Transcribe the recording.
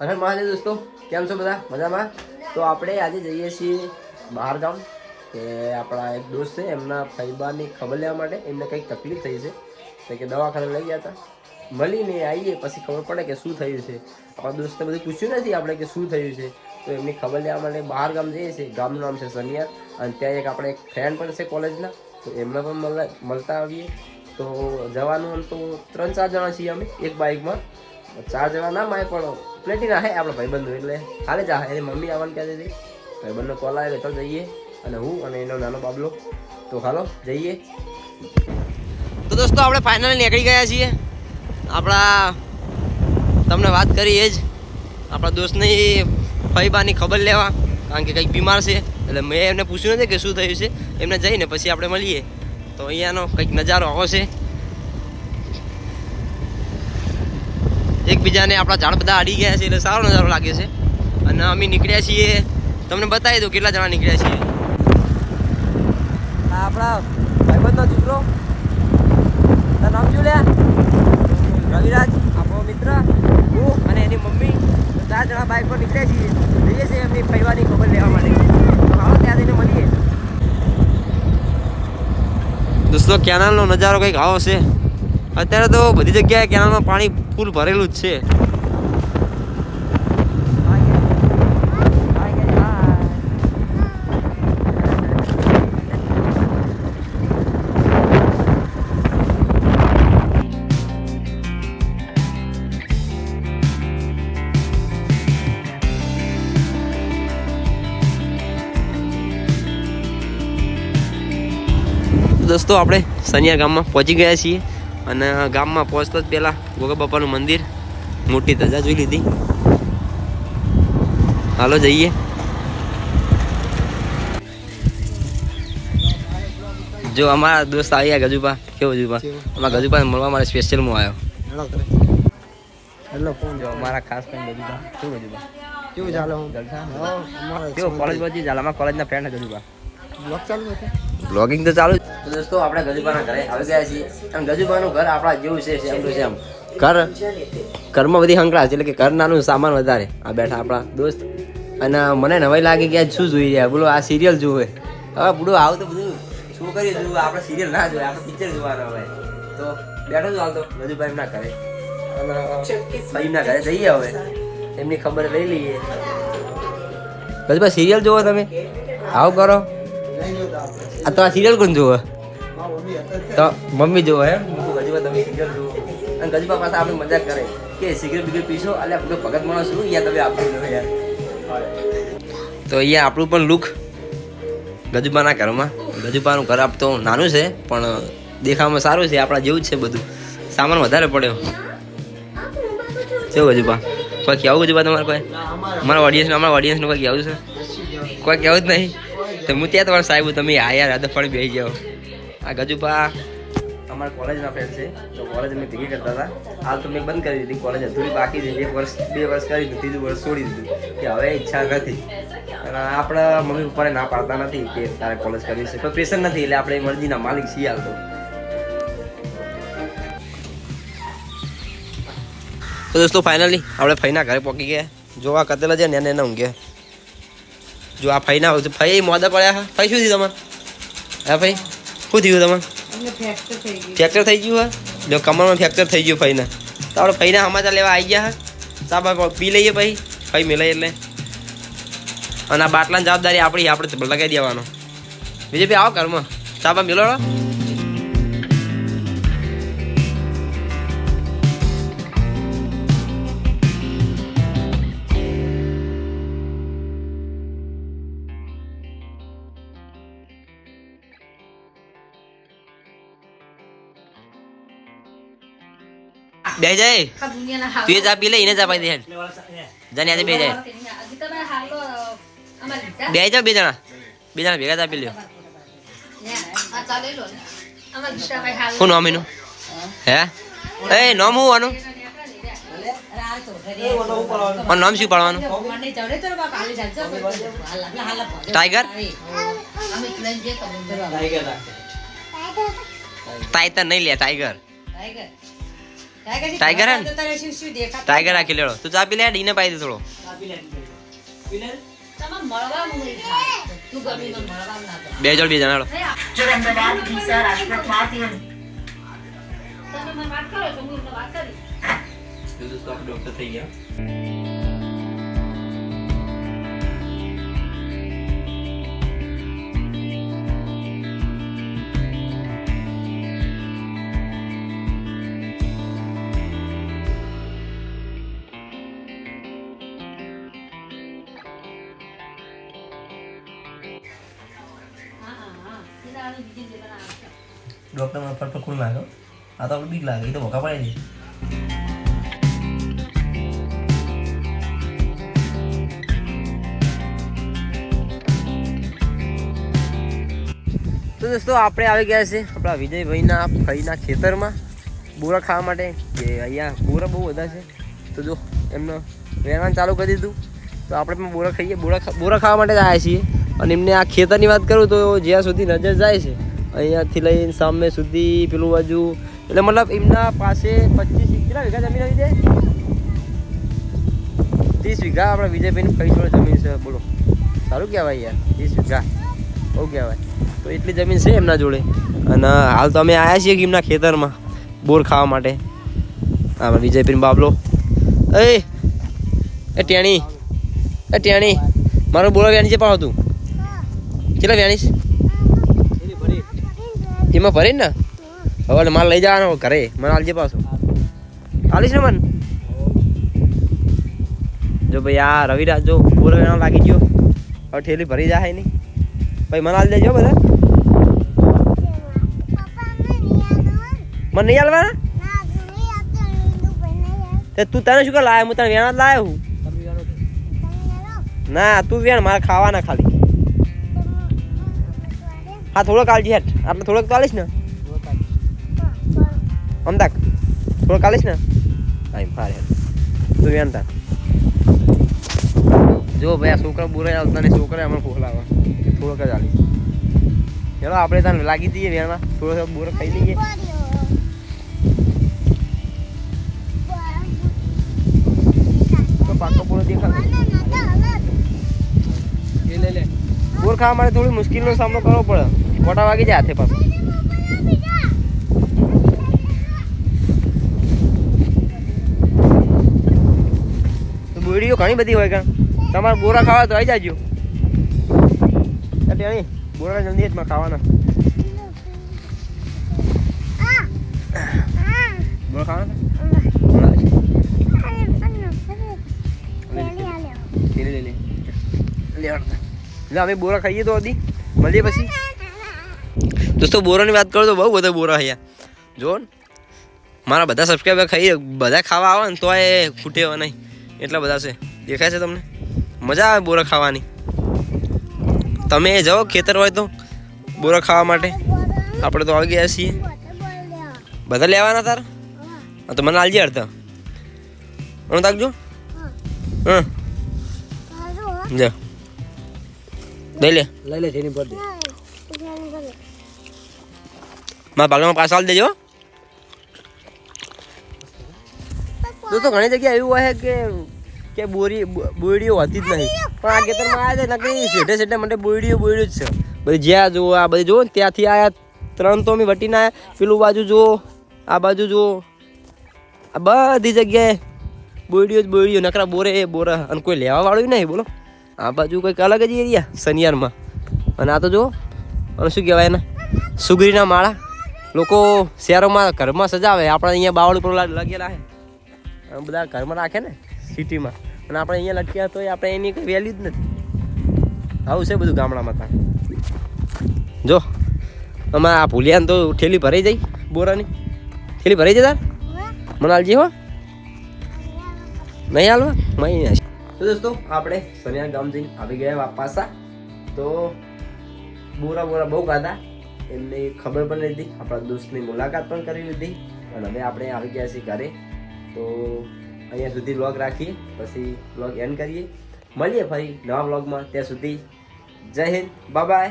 અને મહાદેવ દોસ્તો, કેમ છો બધા? મજામાં? તો આપણે આજે જઈએ છીએ બહાર ગામ કે આપણા એક દોસ્ત છે, એમના ફૈબાની ખબર લેવા માટે એમને કંઈક તકલીફ થઈ છે. તો કે દવાખાને લઈ ગયા હતા. મળીને આવીએ પછી ખબર પડે કે શું થયું છે. આપણા દોસ્તે બધું પૂછ્યું નથી આપણે કે શું થયું છે. તો એમની ખબર લેવા માટે બહાર ગામ જઈએ છીએ. ગામનું નામ છે સનિયાર, અને ત્યાં એક આપણે એક ફ્રેન્ડ પણ છે કોલેજના, તો એમને પણ મળતા આવીએ. તો જવાનું તો ત્રણ ચાર જણા છીએ અમે, એક બાઇકમાં ચાર જણા ના માય પણ પ્લેટિના હે આપણે ભાઈબંધો એટલે. હાલે જા, એની મમ્મી આવવાનું કહેતી હતી ભાઈબંધનો કોલ આવે, તો જઈએ. અને હું અને એનો નાનો બાબલો. તો હાલો, જઈએ. તો દોસ્તો, આપણે ફાઇનલી નીકળી ગયા છીએ. આપણા, તમને વાત કરી એ જ. આપણા દોસ્તની ફઈબાની ખબર લેવા, કારણ કે કંઈક બીમાર છે. એટલે મેં એમને પૂછ્યું નથી કે શું થયું છે. એમને જઈને પછી આપણે મળીએ. તો અહીંયાનો કંઈક નજારો આવો છે. એકબીજાને આપણા ઝાડ બધા અડી ગયા છે એટલે સારો નજારો લાગે છે. અને અમે નીકળ્યા છીએ. તમને બતાવી દઉં કેટલા જણા નીકળ્યા છીએ. આપણા ભાઈબંધનો દીકરો. તારું નામ શું રવિરાજ. આપણો મિત્ર. હું અને એની મમ્મી. ચાર જણા બાઇક પર નીકળ્યા છીએ. જઈએ છીએ એમની પરિવારની ખબર લેવા માટે. આવો ત્યાં જઈને મળીએ. દોસ્તો કેનાલનો નજારો કંઈક આવો છે. અત્યારે તો બધી જગ્યાએ કેનાલમાં પાણી ફૂલ ભરેલું જ છે. દોસ્તો, આપણે સનિયા ગામમાં પહોંચી ગયા છીએ. અને ગામમાં પહોંચતા જ પહેલાં ગોગા બાપાનું મંદિર મોટી ધજા જોઈ લીધી. હાલો જઈએ. જો અમારા દોસ્ત આવ્યા ગજુબા કેવો ગજુબા અમારા ગજુભા મળવા મારે સ્પેશિયલ હું આવ્યો. હેલો ફોન જો અમારા ખાસ ફ્રેન્ડ ગજુભા. શું ગજુભા? કેવું ચાલો કેવો કોલેજ બાજુ ચાલે અમારા કોલેજના ફ્રેન્ડ ગજુબા બ્લોગ ચાલુ છે? બ્લોગિંગ તો ચાલુ તો દોસ્તો, આપણે ગજુબાના ઘરે આવી ગયા છીએ. અને ગજુબાનું ઘર આપણા જેવું છે સેમ ટુ સેમ ઘર, ઘરમાં બધી હંકળા છે એટલે કે ઘરનાનું સામાન વધારે. આ બેઠા આપણા દોસ્ત. અને મને નવાઈ લાગે કે આજ શું જોઈ રહ્યા? બોલો, આ સિરિયલ જોવે હવે બુડો, આવું તો બધું છોકરીઓ જોવે આપણે સિરિયલ ના જોઈએ આપણે પિક્ચર જોવાના હોય. તો બેઠો જ હાલતો ગજુભાઈ એમના ઘરે. અને ઘરે જઈએ હવે. એમની ખબર લઈ લઈએ. ગજુભાઈ સિરિયલ જોવો તમે. આવું કરો. આ તો આ સિરિયલ કોણ જુઓ તો મમ્મી જોવે એમ. ગજબા તમે સિરિયલ જુઓ. અને ગજબા પાસે આપણે મજાક કરે. કે સિગરેટ બિગરેટ પીશો, એટલે આપણે ભગત માણસ શું યાર તમે આપણું જો યાર. તો અહીંયા આપણું પણ લુક ગજુબાના ઘરમાં. ગજુબાનું ઘર આપ તો નાનું છે, પણ દેખાવામાં સારું છે. આપણા જેવું જ છે બધું. સામાન વધારે પડ્યો. કેવું ગજુબા? કોઈ કેવું ગજુબા તમારે કોઈ? અમારા ઓડિયન્સ અમારા ઓડિયન્સનું કોઈ કહેવું છે? કોઈ કહેવું જ નહીં. તો હું ત્યાં તમારા સાહેબ તમે આ યાર આદત પણ બેસી જાઓ. આ ગજુપા અમારા કોલેજના ફ્રેન્ડ છે, તો કોલેજ અમે ભેગી કરતા હતા. હાલ તો મેં બંધ કરી દીધી કોલેજ અધૂરી બાકી છે, એક વર્ષ, બે વર્ષ કરી દીધું, ત્રીજું વર્ષ છોડી દીધું, કે હવે ઈચ્છા નથી. અને આપણા મમ્મી પપ્પાને ના પાડતા નથી કે તારે કોલેજ કરવી છે, પણ પ્રેશર નથી, એટલે આપણે મરજીના માલિક છીએ હાલ તો. તો દોસ્તો ફાઇનલી આપણે ફઈના ઘરે પહોંચી ગયા. જોવા કતેલા છે ને એને ઊંઘ્યા જો આ ફઈ ના હોય ફઈ મોદા પડ્યા હા. ફઈ શું થયું તમારે? હા ફઈ શું થયું તમારે? ફ્રેક્ચર થઈ ગયું. હા? જો કમરમાં ફ્રેક્ચર થઈ ગયું ફઈના તો આપણે ફઈના સમાચાર લેવા આવી ગયા હા. સાબા પી લઈએ ભાઈ. ફઈ મેલાય એટલે. અને આ બાટલાની જવાબદારી આપણી આપણે લગાવી દેવાનો. બીજે ભાઈ આવો ઘરમાં. સાબા મેલો બે જાય તું ચા પી લે એને ચા પાઈ દે જાને આજે બે જાય બે જાવ બે જણા. બે જણા ભેગા ચા પી લ્યો શું નામ એનું? હે? એ નામ હું આનું? આનું નામ શું પાડવાનું? ટાઈગર? ટાઈગર નહીં લે ટાઈગર. ટાઈગર. હે ને? ટાઈગર રાખી લેડો. તું ચા પી લે ડીને પાઈ દે થોડો. બે જોડ બે જણા હેડો. તો ડોક્ટર થઈ ગયા. ડોક્ટર મને ખૂણ લાગ્યો આ તો આપણે બીક લાગે એ તો ભોકા પડે છે તો દોસ્તો, આપણે આવી ગયા છે આપણા વિજયભાઈના ફઈના ખેતરમાં બોરા ખાવા માટે કે અહીંયા બોરા બહુ બધા છે. તો જો, એમનો વેરાણ ચાલુ કરી દીધું. તો આપણે પણ બોરા ખાઈએ, બોરા બોરા ખાવા માટે જ આવ્યા છીએ. અને એમને આ ખેતરની વાત કરું તો જ્યાં સુધી નજર જાય છે, અહીંયાથી લઈને સામે સુધી પેલું બાજુ, એટલે મતલબ એમના પાસે પચીસ કેટલા વીઘા જમીન આવી જાય? ત્રીસ વીઘા આપણા વિજયભાઈની કઈ જોડે જમીન છે, બોલો. સારું કહેવાય યાર, ત્રીસ વીઘા. બહુ કહેવાય. તો એટલી જમીન છે એમના જોડે. અને હાલ તો અમે આવ્યા છીએ એમના ખેતરમાં, બોર ખાવા માટે. આપણા વિજયભાઈ બાબલો. એ ટેણી એ ટેણી, મારો બોલો વ્યાની છે પણ તું. કેટલા વ્યાણીશ એમાં ભરી ને? હવે મારે લઈ જવાનો ઘરે. મને આલજે પાછો. આલીશ ને મન? જો ભાઈ, આ રવિરાજ જો બોલો એનો લાગી ગયો. હવે ઠેલી ભરી જાય નહીં. ભાઈ, મને આલ દેજો બધા. મને નહીં આલવાના? તે તું તને શું કર લાવ્યો હું તને વેણા જ લાવ્યો હું ના, તું વેણ મારે ખાવાના ખાલી. હા થોડોક આવજે હેઠ. આટલે થોડોક તો આલીશ ને. અમદાક થોડોક આલીશ ને. હા ફાર હેઠ તું વેન તાર. જો ભાઈ આ છોકરા બોલાય આવતા ને છોકરા અમને ખોખલાવા થોડોક જ આલીશ ચલો આપણે તને લાગી દઈએ વેણમાં થોડોક બોરો ખાઈ લઈએ. તો પાકો પૂરો દેખાતો એ લે લે. બોર ખાવા માટે થોડી મુશ્કેલીનો સામનો કરવો પડે. મોટા વાગી જાય હાથે પાછું. બોડીઓ ઘણી બધી હોય કે તમારે બોરા ખાવા તો આવી જાજો. અહીં બોરા જલ્દી જ માં ખાવાના. બોરા ખાવાના? લે લે લે. લે લે એટલે અમે બોરા ખાઈએ તો હતી મળીએ પછી. દોસ્તો બોરાની વાત કરું તો બહુ બધા બોરા અહીંયા. જો મારા બધા સબસ્ક્રાઈબર ખાઈએ બધા ખાવા આવે ને તો એ ખૂટે એવા નહીં. એટલા બધા છે. દેખાય છે તમને? મજા આવે બોરા ખાવાની. તમે જાઓ ખેતર હોય તો બોરા ખાવા માટે. આપણે તો આવી ગયા છીએ. બધા લેવાના તાર? હા તો મને આલજે અડધા હું તાકજો. હા. જા. લઈ લે. લઈ લે જેની પર દે મારા બાગમાં પાછા આલી દેજો. દોસ્તો ઘણી જગ્યાએ એવું હોય કે કે બોરી બો- હતી જ નહીં. પણ આ ખેતરમાં આવ્યા છે, નકરી શેઠે શેઠે માટે બોયડીઓ બોયડીઓ જ છે. બધી જ્યાં જુઓ, આ બધી જુઓ ને ત્યાંથી આવ્યા ત્રણ તો અમે વટીને આવ્યા પેલું બાજુ જુઓ, આ બાજુ જુઓ. આ બધી જગ્યાએ બોરડીઓ જ બોયડીઓ, નકરા બોરે એ બોરા. અને કોઈ લેવા વાળું નહીં, બોલો. આ બાજુ કંઈક અલગ જ એરિયા શનિયારમાં અને આ તો જુઓ, અને શું કહેવાય એને? સુગરીના માળા. લોકો શહેરોમાં ઘરમાં સજાવે આપણે અહીંયા બાવળ પર લાગેલા છે. બધા ઘરમાં રાખે ને સિટીમાં. અને આપણે અહીંયા લટક્યા તો આપણે એની કંઈ વેલ્યુ જ નથી. આવું છે બધું ગામડામાં ત્યાં જો અમારે આ ભૂલિયાને તો ઠેલી ભરાઈ જાય બોરાની. ઠેલી ભરાઈ જાય તાર? મનાલજી હો. નહીં હાલવા મહી તો દોસ્તો, આપણે સનિયા ગામ જઈને આવી ગયા પાસા તો બોરા બોરા બહુ ગાધા એમને ખબર પણ લીધી આપણા દોસ્તની મુલાકાત પણ કરી લીધી અને હવે આપણે આવી ગયા છીએ ઘરે. તો અહીંયા સુધી વ્લોગ રાખીએ, પછી વ્લોગ એન્ડ કરીએ. મળીએ ફરી નવા વ્લોગમાં ત્યાં સુધી જય હિન્દ. Bye bye